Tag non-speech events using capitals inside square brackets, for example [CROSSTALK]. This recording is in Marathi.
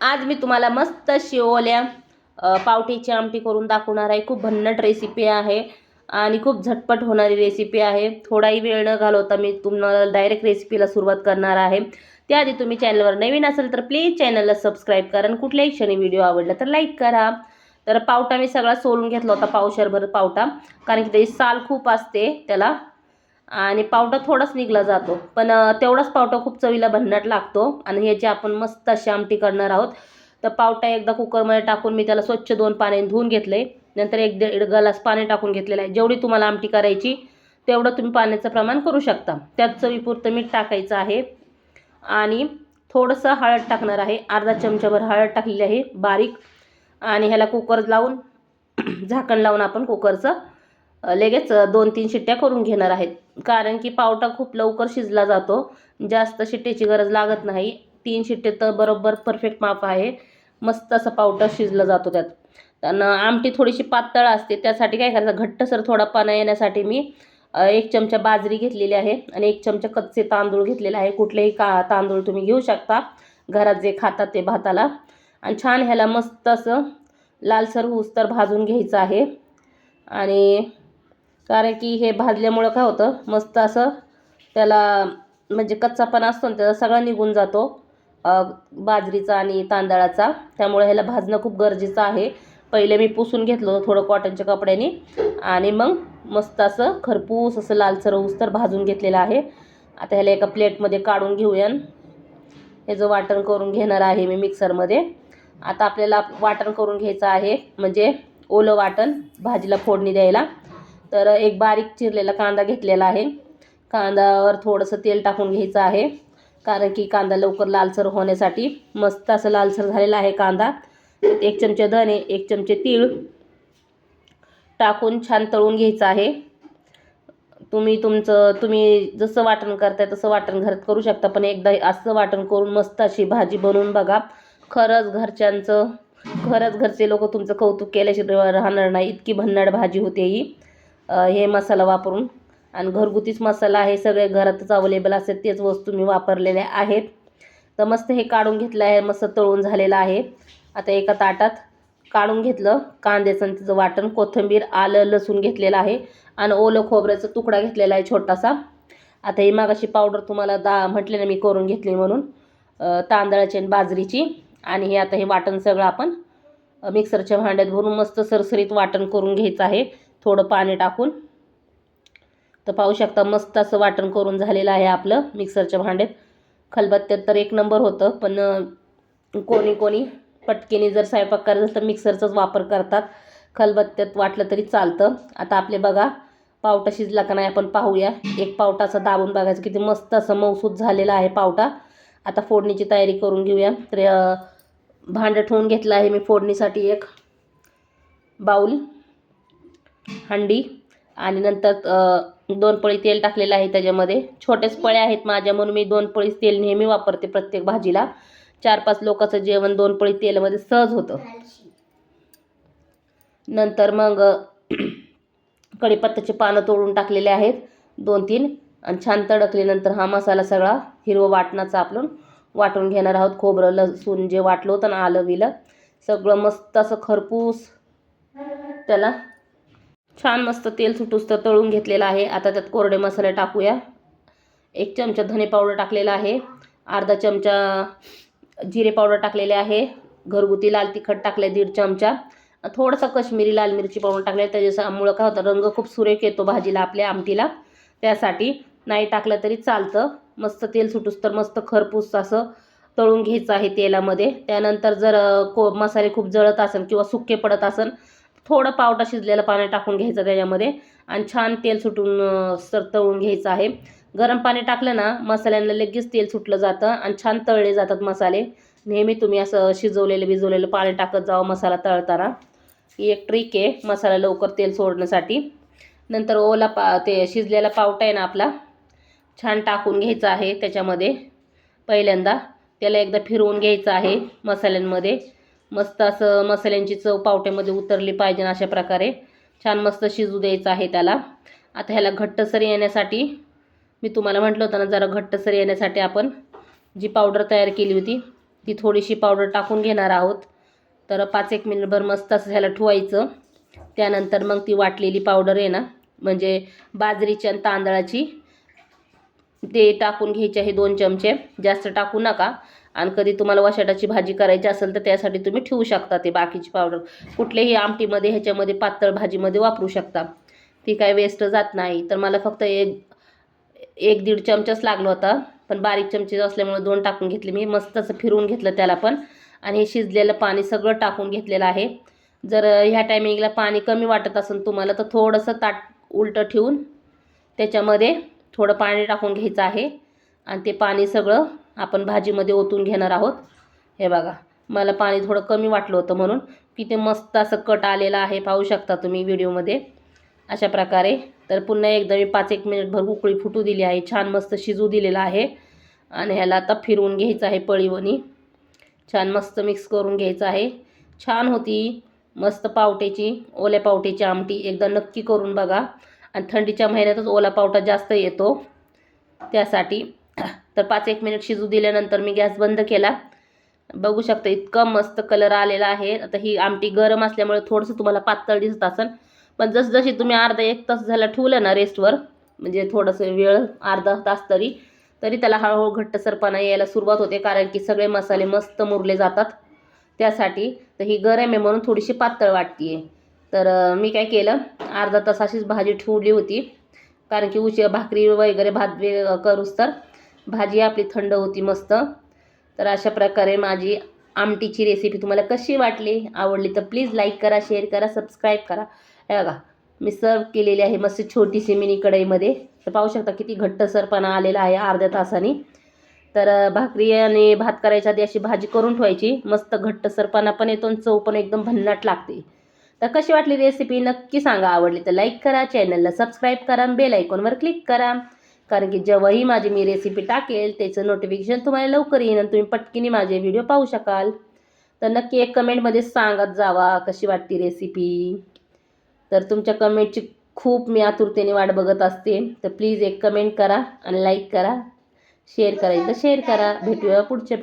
आज मी तुम्हाला मस्त अशी ओल्या आमटी करून दाखवणार आहे. खूप भन्नट रेसिपी आहे आणि खूप झटपट होणारी रेसिपी आहे. थोडाही वेळ न घालवता मी तुम्हाला डायरेक्ट रेसिपीला सुरुवात करणार आहे. त्याआधी तुम्ही चॅनलवर नवीन असेल तर प्लीज चॅनलला सबस्क्राईब करा आणि कुठल्याही क्षणी व्हिडिओ आवडला तर लाईक करा. तर पावटा मी सगळा सोलून घेतला होता पावशरभर पावटा. कारण की त्याची साल खूप असते त्याला आणि पावटा थोडाच निघला जातो. पण तेवढाच पावटा खूप चवीला भन्नाट लागतो. आणि ह्याची आपण मस्त अशी आमटी करणार आहोत तर पावटा एकदा कुकरमध्ये टाकून मी त्याला स्वच्छ दोन पाण्याने धुवून घेतले. नंतर एक दीड ग्लास पाणी टाकून घेतलेलं आहे. जेवढी तुम्हाला आमटी करायची तेवढं तुम्ही पाण्याचं प्रमाण करू शकता. त्यात चवीपुरतं मीठ टाकायचं आहे. आणि थोडंसं हळद टाकणार आहे. अर्धा चमचाभर हळद टाकलेली आहे बारीक. आणि ह्याला कुकर लावून [CLEARS THROAT] झाकण लावून आपण कुकरचं लगेच दोन तीन शिट्ट्या करून घेणार आहेत. कारण की पावटा खूप लवकर शिजला जातो. जास्त शिट्ट्याची गरज लागत नाही. तीन शिट्टे तर बरोबर परफेक्ट माप आहे. मस्त असं पावटा शिजला जातो त्यात. त्यांना आमटी थोडीशी पातळ असते. त्यासाठी काय करायचं? घट्टसर थोडा पाना येण्यासाठी मी एक चमचा बाजरी घेतलेली आहे. आणि एक चमचा कच्चे तांदूळ घेतलेले आहे. कुठलेही का तांदूळ तुम्ही घेऊ शकता. घरात जे खातात ते भाताला. आणि छान ह्याला मस्त असं लालसर होऊस्तर भाजून घ्यायचं आहे. आणि कारण की हे भाजल्यामुळं काय होतं मस्त असं त्याला म्हणजे कच्चापणा असतो ना त्याचा सगळा निघून जातो बाजरीचा आणि तांदळाचा. त्यामुळे ह्याला भाजणं खूप गरजेचं आहे. पहिले मी पुसून घेतलं होतं थोडं कॉटनच्या कपड्याने आणि मग मस्त असं खरपूस असं लालसर तर भाजून घेतलेलं आहे. आता ह्याला एका प्लेटमध्ये काढून घेऊया ह्याचं वाटण करून घेणार आहे मी मिक्सरमध्ये. आता आपल्याला वाटण करून घ्यायचं आहे म्हणजे ओलं वाटण भाजीला फोडणी द्यायला. तर एक बारीक चिरलेला कांदा घेतलेला आहे. कांद्यावर थोडंसं तेल टाकून घ्यायचं आहे. कारण की कांदा लवकर लालसर होण्यासाठी मस्त असं लालसर झालेला आहे कांदा. एक चमचे धने एक चमचे तीळ टाकून छान तळून घ्यायचं आहे. तुम्ही तुमचं तुम्ही जसं वाटण करताय तसं वाटण घरात करू शकता पण एकदा असं वाटण करून मस्त अशी भाजी बनवून बघा. खरंच घरच्यांचं खरंच घरचे लोक तुमचं कौतुक केल्याशिवाय राहणार नाही. इतकी भन्नाट भाजी होते ही. हे मसाला वापरून. आणि घरगुतीच मसाला आहे सगळे घरातच अवेलेबल असतात तेच वस्तू मी वापरलेल्या आहेत. तर मस्त हे काढून घेतलं आहे मस्त तळून झालेलं आहे. आता एका ताटात काढून घेतलं. कांद्याचं तिचं वाटण कोथिंबीर आलं लसूण घेतलेलं आहे. आणि ओलं खोबऱ्याचा तुकडा घेतलेला आहे छोटासा. आता ही मागाशी पावडर तुम्हाला दा म्हटले ना मी करून घेतली म्हणून. तांदळाची आणि बाजरीची. आणि हे आता हे वाटण सगळं आपण मिक्सरच्या भांड्यात भरून मस्त सरसरीत वाटण करून घ्यायचं आहे. थोडं पाणी टाकून. तर पाहू शकता मस्त असं वाटण करून झालेलं आहे आपलं मिक्सरच्या भांड्यात. खलबत्त्यात तर एक नंबर होतं पण कोणी कोणी पटकेने जर स्वयंपाक करायचं असेल तर मिक्सरचाच वापर करतात. खलबत्त्यात वाटलं तरी चालतं. आता आपले बघा पावटा शिजला का नाही आपण पाहूया. एक पावटा असं दाबून बघायचं किती मस्त असं मौसूद झालेला आहे पावटा. आता फोडणीची तयारी करून घेऊया. तर भांडं ठेवून घेतलं आहे मी फोडणीसाठी एक बाऊल हंडी आणि नंतर दोन पळी तेल टाकलेलं आहे त्याच्यामध्ये. छोटेच पळे आहेत माझ्या म्हणून मी दोन पळी तेल नेहमी वापरते प्रत्येक भाजीला. चार पाच लोकांचं जेवण दोन पळी तेलामध्ये सहज होतं. नंतर मग [CLEARS THROAT] कढीपत्त्याचे पानं तोडून टाकलेले आहेत दोन तीन. आणि छान तडकल्यानंतर हा मसाला सगळा हिरवं वाटणाचा आपण वाटून घेणार आहोत. खोबरं लसूण जे वाटलं होतं ना आलं बिलं सगळं मस्त असं खरपूस त्याला छान मस्त तेल सुटूस तर तळून घेतलेलं आहे. आता त्यात कोरडे मसाले टाकूया. एक चमचा धने पावडर टाकलेला आहे. अर्धा चमचा जिरे पावडर टाकलेले आहे. घरगुती लाल तिखट टाकले दीड चमचा. थोडंसं कश्मीरी लाल मिरची पावडर टाकले त्याच्यामुळं काय होतं रंग खूप सुरेख येतो भाजीला आपल्या आमटीला. त्यासाठी नाही टाकलं तरी चालतं. मस्त तेल सुटूस तर मस्त खरपूस असं तळून घ्यायचं आहे तेलामध्ये. त्यानंतर जर को मसाले खूप जळत असेल किंवा सुके पडत असेल थोडं पावटा शिजलेलं पाणी टाकून घ्यायचं त्याच्यामध्ये आणि छान तेल सुटून सर तळून घ्यायचं आहे. गरम पाणी टाकलं ना मसाल्यांना लगेच तेल सुटलं जातं आणि छान तळले जातात मसाले. नेहमी तुम्ही असं शिजवलेलं भिजवलेलं पाणी टाकत जावं मसाला तळताना. ही एक ट्रिक आहे मसाला लवकर तेल सोडण्यासाठी. नंतर ओला पा ते शिजलेला पावटा आहे ना आपला छान टाकून घ्यायचा आहे त्याच्यामध्ये. पहिल्यांदा त्याला एकदा फिरवून घ्यायचं आहे मसाल्यांमध्ये. मस्त असं मसाल्यांची चव पावट्यामध्ये उतरली पाहिजे अशा प्रकारे. छान मस्त शिजू द्यायचं आहे त्याला. आता ह्याला घट्टसर येण्यासाठी मी तुम्हाला म्हटलं होतं ना जरा घट्टसर येण्यासाठी आपण जी पावडर तयार केली होती ती थोडीशी पावडर टाकून घेणार आहोत. तर पाच एक मिनिटभर मस्त असं ह्याला ठेवायचं. त्यानंतर मग ती वाटलेली पावडर आहे ना म्हणजे बाजरीची आणि तांदळाची ते टाकून घ्यायचे आहे दोन चमचे. जास्त टाकू नका. आणि कधी तुम्हाला वशाटाची भाजी करायची असेल तर त्यासाठी तुम्ही ठेवू शकता ते बाकीची पावडर कुठल्याही आमटीमध्ये ह्याच्यामध्ये पातळ भाजीमध्ये वापरू शकता. ती काय वेस्ट जात नाही. तर मला फक्त एक एक दीड चमचाच लागला होता. पण बारीक चमचे असल्यामुळे दोन टाकून घेतले मी. मस्त असं फिरवून घेतलं त्याला पण. आणि हे शिजलेलं पाणी सगळं टाकून घेतलेलं आहे. जर ह्या टायमिंगला पाणी कमी वाटत असेल तुम्हाला तर थोडंसं ताट उलटं ठेवून त्याच्यामध्ये थोडं पाणी टाकून घ्यायचं आहे. आणि ते पाणी सगळं आपण भाजीमध्ये ओतून घेणार आहोत. हे बघा मला पाणी थोडं कमी वाटलं होतं म्हणून. की ते मस्त असं कट आलेलं आहे पाहू शकता तुम्ही व्हिडिओमध्ये. अशा प्रकारे. तर पुन्हा एकदा मी पाच एक मिनिटभर उकळी फुटू दिली आहे छान मस्त शिजू दिलेलं आहे. आणि ह्याला आता फिरवून घ्यायचं आहे पळीवणी. छान मस्त मिक्स करून घ्यायचं आहे. छान होती मस्त पावटेची ओल्या पावटेची आमटी. एकदा नक्की करून बघा. आणि थंडीच्या महिन्यातच ओला पावटा जास्त येतो. त्यासाठी तर पाच एक मिनिट शिजू दिल्यानंतर मी गॅस बंद केला. बघू शकता इतका मस्त कलर आलेला आहे. आता ही आमटी गरम असल्यामुळे थोडंसं तुम्हाला पातळ दिसत असेल. पण जसजशी तुम्ही अर्धा एक तास झाला ठेवलं ना रेस्टवर म्हणजे थोडंसं वेळ अर्धा तास तरी तरी त्याला हळूहळू घट्टसरपणा यायला सुरुवात होते. कारण की सगळे मसाले मस्त मुरले जातात. त्यासाठी तर ही गरम आहे म्हणून थोडीशी पातळ वाटते तर मी काय केलं? अर्धा तास अशीच भाजी ठेवली होती. कारण की उशी भाकरी वगैरे भात करूस तर भाजी आपली थंड होती मस्त. तर अशा प्रकारे माझी आमटीची रेसिपी तुम्हाला कशी वाटली आवडली तर प्लीज लाईक करा शेअर करा सबस्क्राईब करा. हे बघा मी सर्व केलेली आहे मस्त छोटीशी मिनी कढईमध्ये. तर पाहू शकता किती घट्टसरपणा आलेला आहे अर्ध्या तासाने. तर भाकरी आणि भात करायच्या आधी अशी भाजी करून ठेवायची. मस्त घट्टसरपणा पण येतो आणि चव पण एकदम भन्नाट लागते. तर कशी वाटली रेसिपी नक्की सांगा. आवडली तर लाईक करा चॅनलला सबस्क्राईब करा बेल आयकॉनवर क्लिक करा. कारण की जेव्हाही माझी मी रेसिपी टाकेल त्याचं नोटिफिकेशन तुम्हाला लवकर येईन आणि तुम्ही पटकीने माझे व्हिडिओ पाहू शकाल. तर नक्की एक कमेंटमध्ये सांगत जावा कशी वाटते रेसिपी तर तुमच्या कमेंटची खूप मी आतुरतेने वाट बघत असते. तर प्लीज एक कमेंट करा आणि लाईक करा. शेअर करायचं शेअर करा. भेटूया पुढच्या